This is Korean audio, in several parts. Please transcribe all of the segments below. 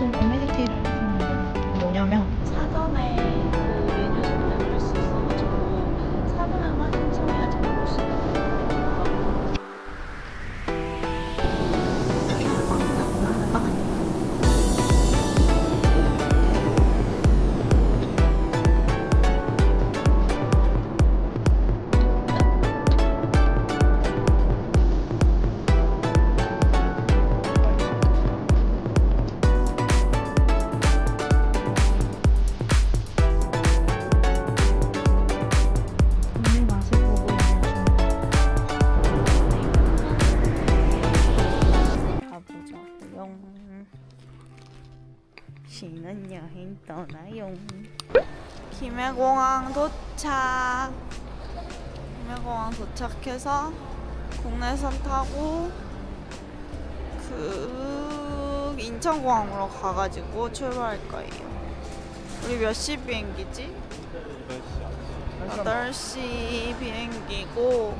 무 신혼여행 떠나요. 김해공항 도착. 김해공항 도착해서 국내선 타고 그 인천공항으로 가가지고 출발할 거예요. 우리 몇 시 비행기지? 8시 비행기고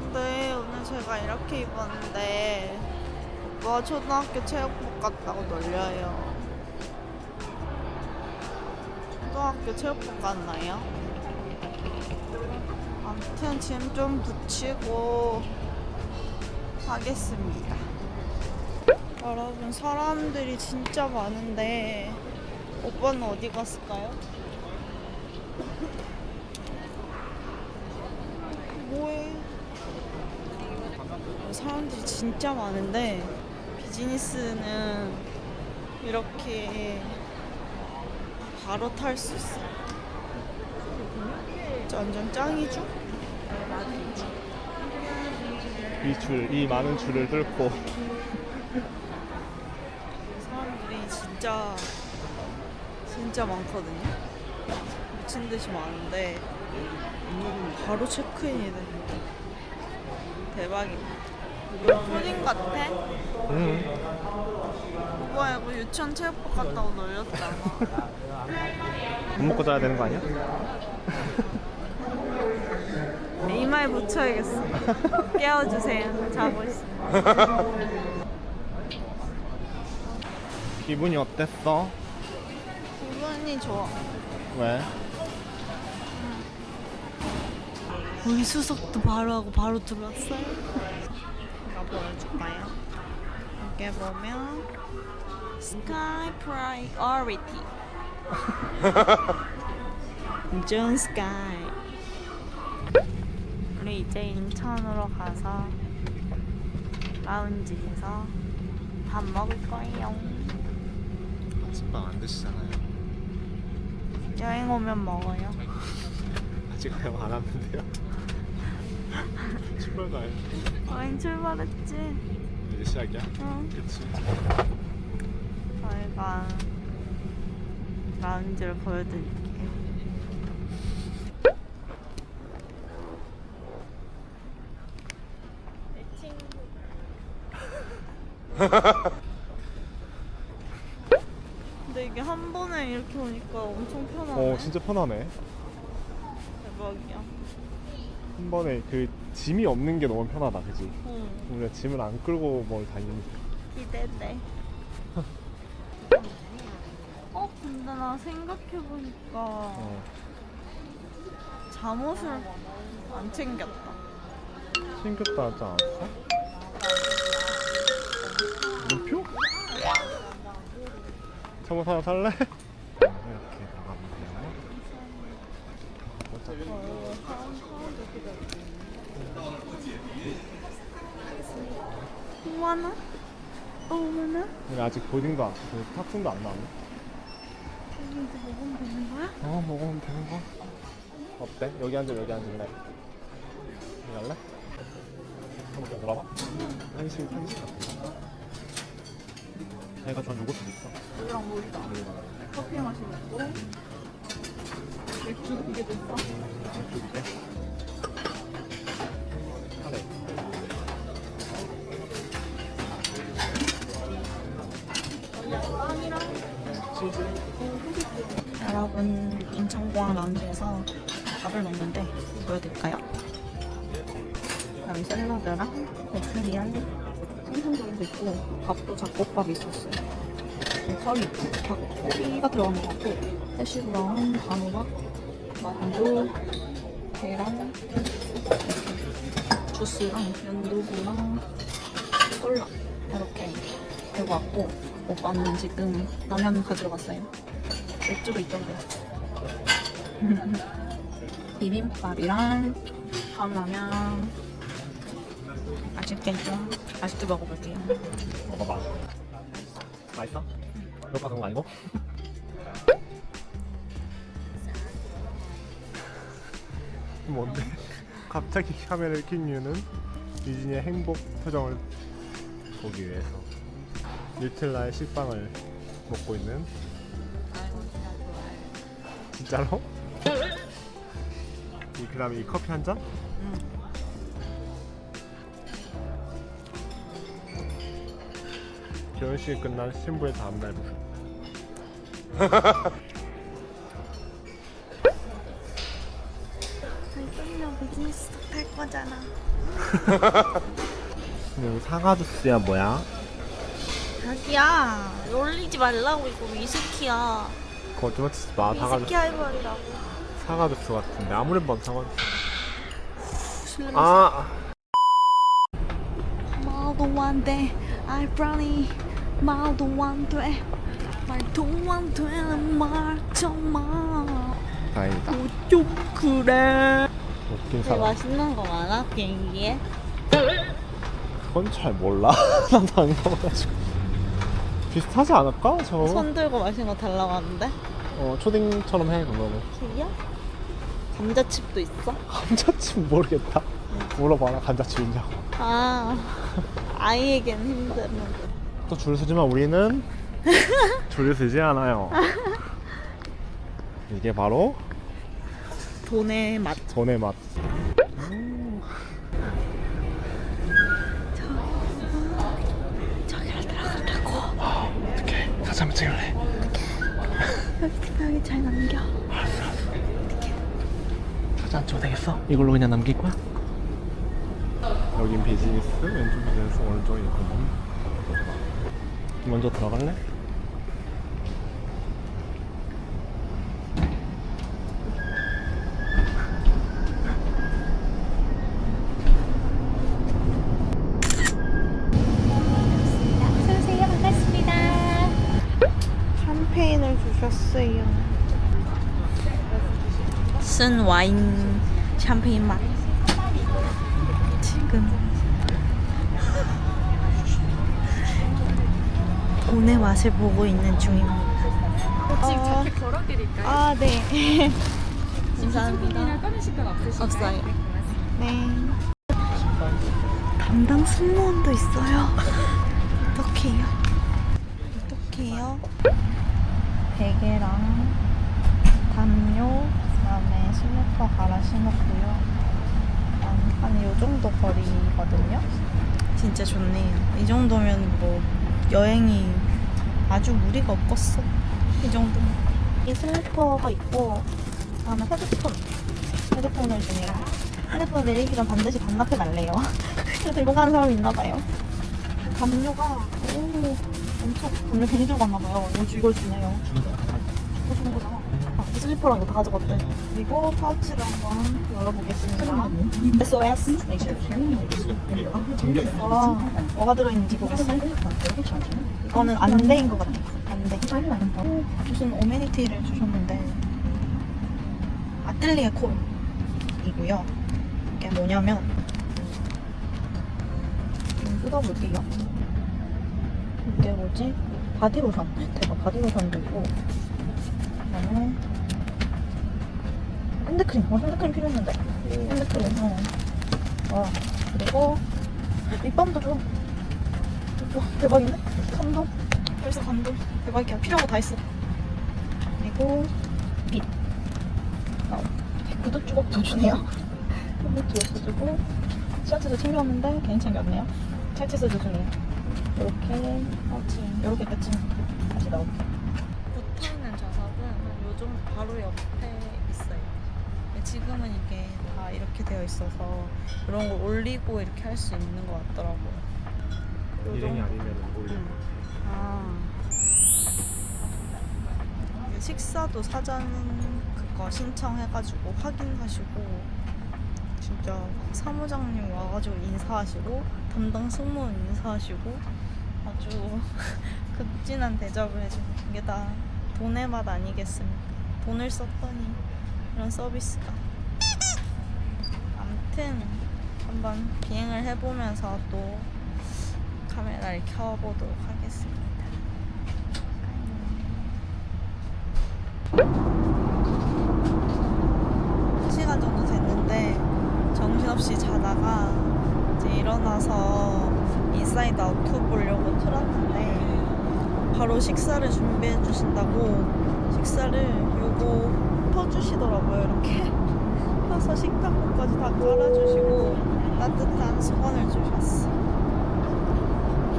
근데 오늘 제가 이렇게 입었는데 오빠가 초등학교 체육복 같다고 놀려요 초등학교 체육복 같나요? 아무튼 짐 좀 붙이고 하겠습니다 여러분 사람들이 진짜 많은데 오빠는 어디 갔을까요? 뭐해? 사람들이 진짜 많은데 비즈니스는 이렇게 바로 탈 수 있어. 완전 짱이죠? 이 줄, 이 많은 줄을 뚫고 사람들이 진짜 진짜 많거든요. 미친 듯이 많은데 바로 체크인이 돼. 대박입니다. 푸딩 같아? 응. 오빠 이거 유치원 체육복 같다고 놀렸잖아. 밥 먹고 자야 되는 거 아니야? 이마에 붙여야겠어. 깨워주세요. 자고 있어. 기분이 어땠어? 기분이 좋아. 왜? 우리 수석도 바로 하고 바로 들어왔어요. 보여줄까요? 여기 보면 Sky Priority 존 스카이 우리 이제 인천으로 가서 라운지에서 밥 먹을 거예요. 아침밥 안 드시잖아요. 여행 오면 먹어요. 아직 안 왔는데요. 출발 가요. 여행 출발했지? 이제 시작이야? 응. 그치. 저희가 라운지를 보여드릴게요. 근데 이게 한 번에 이렇게 오니까 엄청 편하네. 어, 진짜 편하네. 대박이야. 한 번에 그 짐이 없는 게 너무 편하다, 그지? 응. 우리가 짐을 안 끌고 뭘 다니니까. 기대돼. 어, 근데 나 생각해보니까 어. 잠옷을 안 챙겼다. 챙겼다 하지 않았어? 물표? 잠옷 하나 살래? 이렇게 나가면 돼요. 어 머나? 어머나? 우리 아직 보딩도 안, 그 탑승도 안 나오네. 이제 먹으면 되는 거야? 어, 먹으면 되는 거. 어때? 여기 앉아, 여기 앉을래? 여기 갈래? 한번 더 돌아봐. 한식, 한식. 내가 좋아하는 요거트도 있어. 여기랑 물이다. 커피 마시고 맥주 이게 됐어? 이쪽이래. 여러분 인천공항 라운지에서 밥을 먹는데 보여드릴까요? 여기 샐러드랑 생선구이 닭볶음탕도 있고 밥도 잡곡밥이 있었어요. 커리, 닭고기가 들어간 것 같고 해시브라운, 단호박, 만두, 계란, 주스랑 연두부랑 콜라 이렇게 들고 왔고 오빠는 지금 라면 가지러 갔어요. 맥주도 있던데. 비빔밥이랑 컵라면 맛있겠죠? 맛있게 먹어볼게요. 먹어봐. 맛있어? 이거 그런 거 아니고? 뭔데? 갑자기 카메라를 킨 이유는 유진이의 행복 표정을 보기 위해서 뉴텔라의 식빵을 먹고 있는 진짜로? 이 그다음에 이 커피 한 잔? 결혼식이 끝난 신부의 다음날 모습 좀 비즈니스 할 거잖아. 여기 사과 주스야 뭐야? 자기야, 놀리지 말라고 이거 위스키야. 거짓말 치지 마 사과 위스키 주스 할머니라고. 사과 주스 같은데 아무리 봐도 사과 주스 아 말도 안 돼, 알프라니. 말도 안 돼. 말도 안 되는 말 정말. 다행이다 좀 그래. 웃긴 되게 사람 맛있는 거 많아 비행기에? 그건 잘 몰라 나도 안 가봐가지고 비슷하지 않을까? 저거 손 들고 마시는 거 달라고 하는데? 어 초딩처럼 해 그거는 기야? 감자칩도 있어? 감자칩 모르겠다 물어봐라 감자칩 있냐고 아 아이에겐 힘들어. 또줄 서지만 우리는 줄을 서지 않아요 이게 바로 돈의 맛. 돈의 맛 되겠어? 이걸로 그냥 남길 거야? 여긴 비즈니스, 왼쪽 비즈니스, 오른쪽 이코노미 먼저 들어갈래? 어서오세요. 반갑습니다. 샴페인을 주셨어요. 쓴 와인 샴페인 맛. 지금 돈의 맛을 보고 있는 중입니다. 혹시 자켓 걸어드릴까요? 아, 네. 감사합니다. 꺼내실 건 없으신가요? 없어요. 네. 담당 승무원도 있어요. 어떡해요? 어떡해요? 베개랑 담요, 슬리퍼 갈아 신었고요. 한요 정도 거리거든요. 진짜 좋네요. 이 정도면 뭐 여행이 아주 무리가 없겠어. 이 정도면. 이 슬리퍼가 있고, 그다음에 헤드폰. 헤드폰을 주네요. 핸드폰 내리기 전 반드시 반납해 달래요. 들고 가는 사람이 있나 봐요. 담요가 오 엄청 담요 괜히 들고 갔나 봐요. 이거 주- 이걸 주네요. 이거 주는 이 슬리퍼랑 이거 다 가져갔대. 그리고 파우치를 한번 열어보겠습니다. SOS. 와, 뭐가 들어있는지 보겠어요. 이거는 안대인 것 같아. 안대. 오, 무슨 오메니티를 주셨는데 아틀리에 콜이고요. 이게 뭐냐면 좀 뜯어볼게요. 이게 뭐지? 바디로션. 대박 바디로션도 있고 그다음에 핸드크림. 어 핸드크림 필요했는데. 핸드크림. 어. 와 그리고 립밤도 줘. 와 대박인데? 감동. 벌써 감동. 대박이야. 필요한 거 다 있어. 그리고 빛. 어, 구두 조각도 주네요. 구두 주고 셔츠도 챙겨왔는데 괜히 챙겼네요. 찰치스도 주네요. 이렇게 파우치 이렇게 끝이 다시 나오고. 지금은 이게 다 이렇게 되어 있어서 이런 걸 올리고 이렇게 할 수 있는 것 같더라고요. 일행이 아니면 올려. 아. 이게 식사도 사전 그거 신청해가지고 확인하시고 진짜 사무장님 와가지고 인사하시고 담당 승무원 인사하시고 아주 극진한 대접을 해주는 이게 다 돈의 맛 아니겠습니까? 돈을 썼더니 이런 서비스가 아무튼 한번 비행을 해보면서 또 카메라를 켜보도록 하겠습니다. 한 시간 정도 됐는데 정신없이 자다가 이제 일어나서 인사이드 아웃 2 보려고 틀었는데 바로 식사를 준비해 주신다고 식사를 요거 퍼주시더라고요 이렇게 펴서 식탁보까지 다 깔아주시고 따뜻한 수건을 주셨어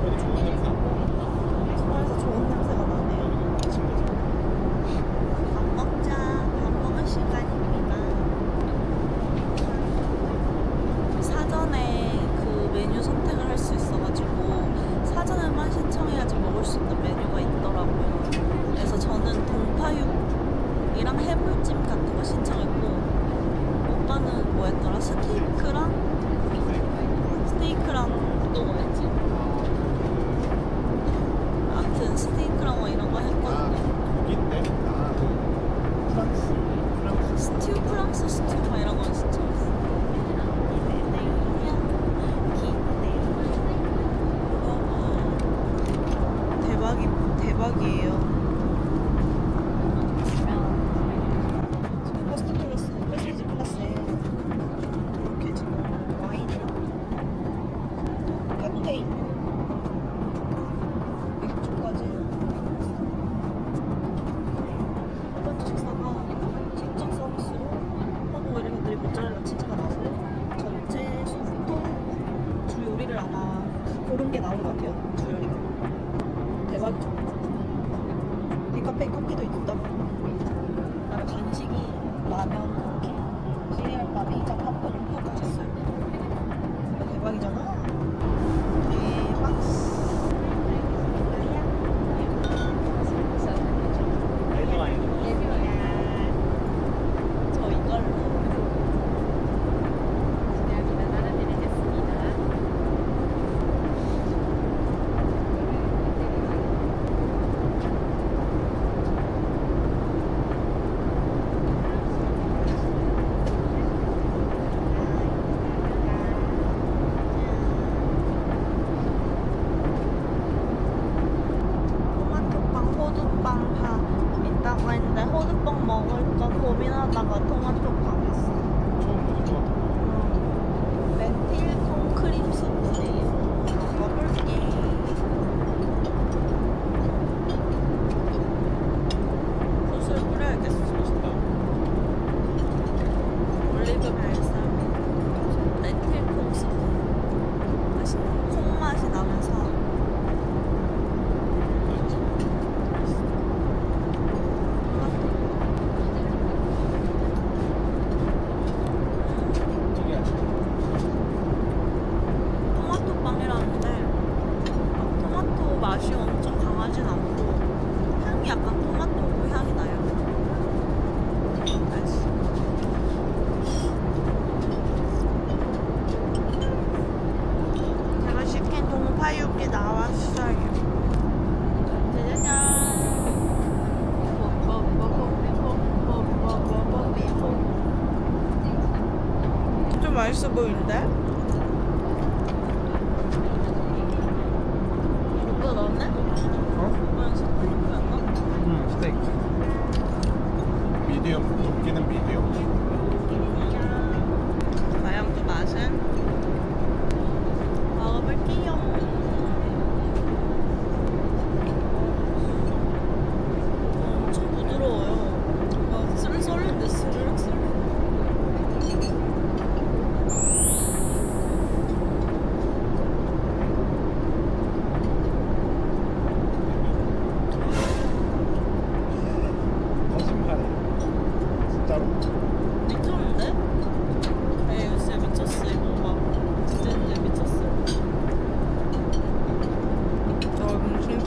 어디 좋은 냄새 안 나? 손에서 좋은 냄새가 나네요 친구들. 밥 먹자. 밥 먹을 시간입니다. 사전에 그 메뉴 선택을 할 수 있어가지고 사전에만 신청해야지 먹을 수 있는 메뉴가 있더라고요. 그래서 저는 동파육이랑 해물찜 같은 거 신청했고 오빠는 뭐 했더라? 스테이크랑 스테이크랑 또 뭐였지? 아무튼 스테이크랑 뭐 이런 거 아, 했거든요. 여기인데? 아, 그 프랑스. 프랑스. 스튜 프랑스 스튜 막 이런 거 신청했어. 대박이 대박이에요. 지금 퍼스트 클래스, 프레스티지 클래스에 이렇게 지금 와인이랑 칵테일, 맥주까지 첫 번째 식사가 직접 서비스로 하고 이렇게 모짜렐라 치즈가 나오고 전체 소스도 주 요리를 아마 고른 게 나온 것 같아요 주 요리가 대박이죠 디카페 커피도 있다 그다음에 간식이 라면 쿠키 시리얼 바 피자 팝콘 이렇게 있었어요 대박이잖아 대박 레드 와인. 저 이걸로 여기다 나눠드리겠습니다. 토마토빵, 호두빵 다 있다고 했는데 호두빵 먹을까 고민하다가 토마토 빵 했어. 처음 같아. 렌틸 콩크림 수프네요. 먹을게. 소스를 뿌려야겠어. 맛있다. 올리브 발사믹, 렌틸 콩 수프. 맛있는 콩 맛이 나면서 특이하지? 토마토 빵이라는데 막 토마토 맛이 엄청 강하진 않고 향이 약간 토마토 향이 나요. 맛있어. 제가 시킨 동파육이 나왔어요. 짜자잔. 좀 맛있어 보이는데? 오빠 넣었네? 어? 오빠는 스테이크 안 넣어? 응, 스테이크. 미디엄. 높기는 미디엄. 과연 그 맛은?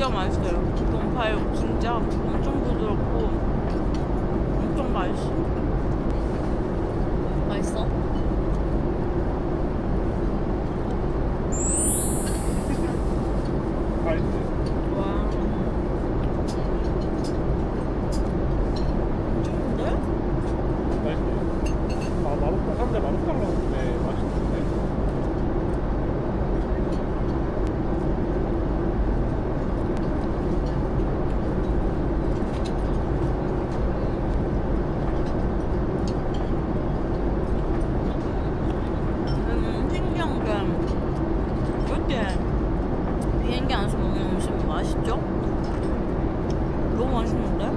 진짜 맛있어요. 동파육 진짜 엄청 부드럽고 엄청 맛있어. 음식 맛있죠? 너무 맛있는데?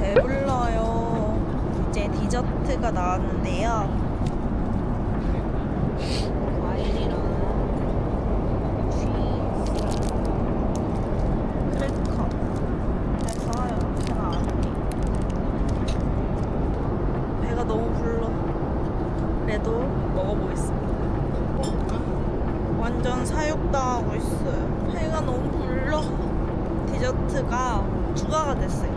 배불러요. 이제 디저트가 나왔는데요. 과일이랑 치즈랑 크래커 해서 이렇게 나왔니? 배가 너무 불러. 그래도 먹어보겠습니다. 완전 사육당하고 있어요. 배가 너무 불러. 디저트가 추가가 됐어요.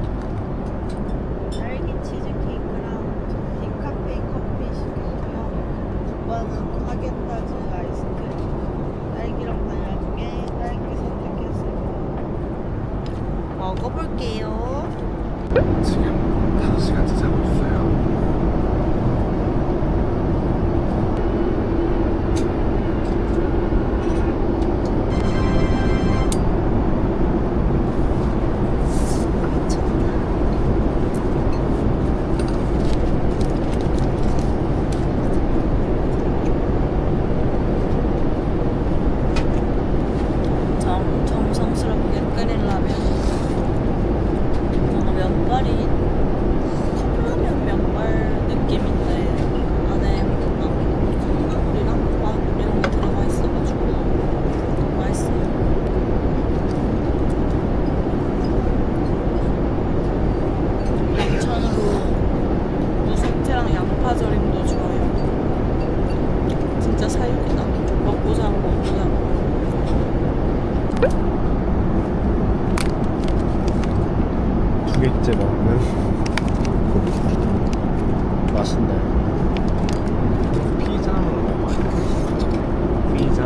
딸기 치즈케이크랑 디카페 커피 시켰고요. 오빠는 하겐다즈 아이스크림. 딸기랑 바닐라 중에 딸기 선택했어요. 먹어볼게요. 지금 5시간째 자고 있어요 정, 정성스럽게 끓인 라면. 뭔가 면발이 컵라면 면발 느낌인데 안에 막 콩나물이랑 빵 이런 거 들어가 있어가지고 너무 맛있어요. 양천으로 무성태랑 양파절임도 좋아요. 진짜 사육이다. 먹고 자고 먹고 자고. 두 개째 먹는 맛있네. 피자를 먹어요 피자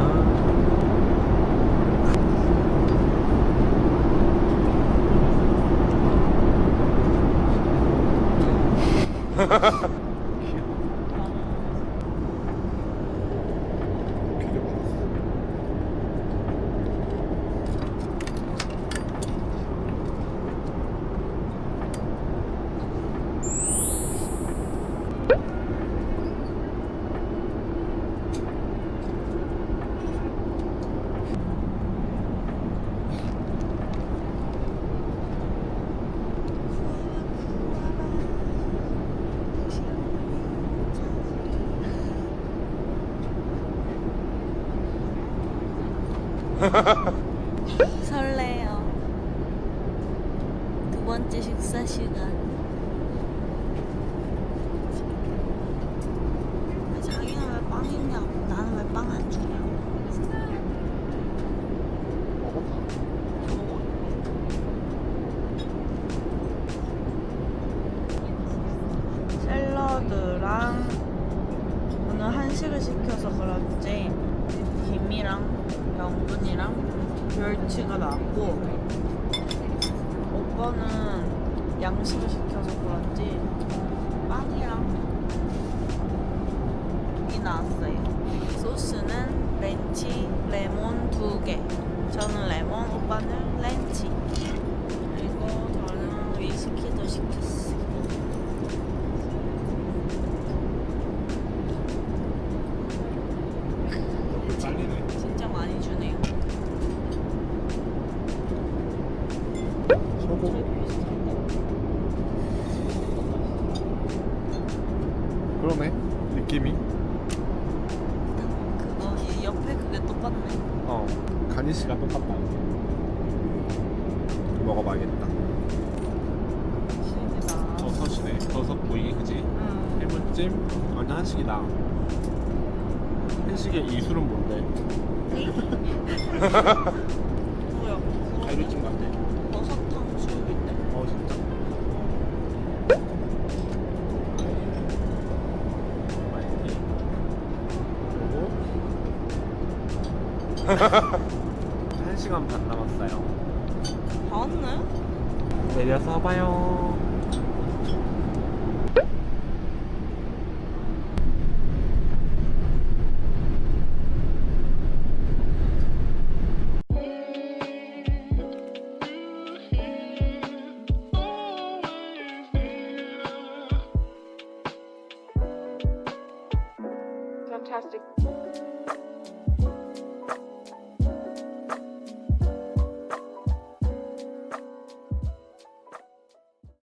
설레요. 두 번째 식사 시간. 자기는 왜빵 있냐고, 나는 왜 빵 안 주냐고. 샐러드랑 오늘 한식을 시켜서 그런지 김이랑 명분이랑 멸치가 나왔고 오빠는 양식을 시켜서 그런지 빵이랑 이 나왔어요. 소스는 렌치, 레몬 두 개. 저는 레몬, 오빠는 렌치. 소고기 그러네 느낌이 그거 이 옆에 그게 똑같네. 어 가니쉬가 똑같다 먹어봐야겠다 신기다. 버섯이네 버섯 구이 그지? 응. 해물찜 완전 한식이다 한식의 이술은 뭔데? 1시간 반 남았어요. 다 왔네? 내려서 봐요.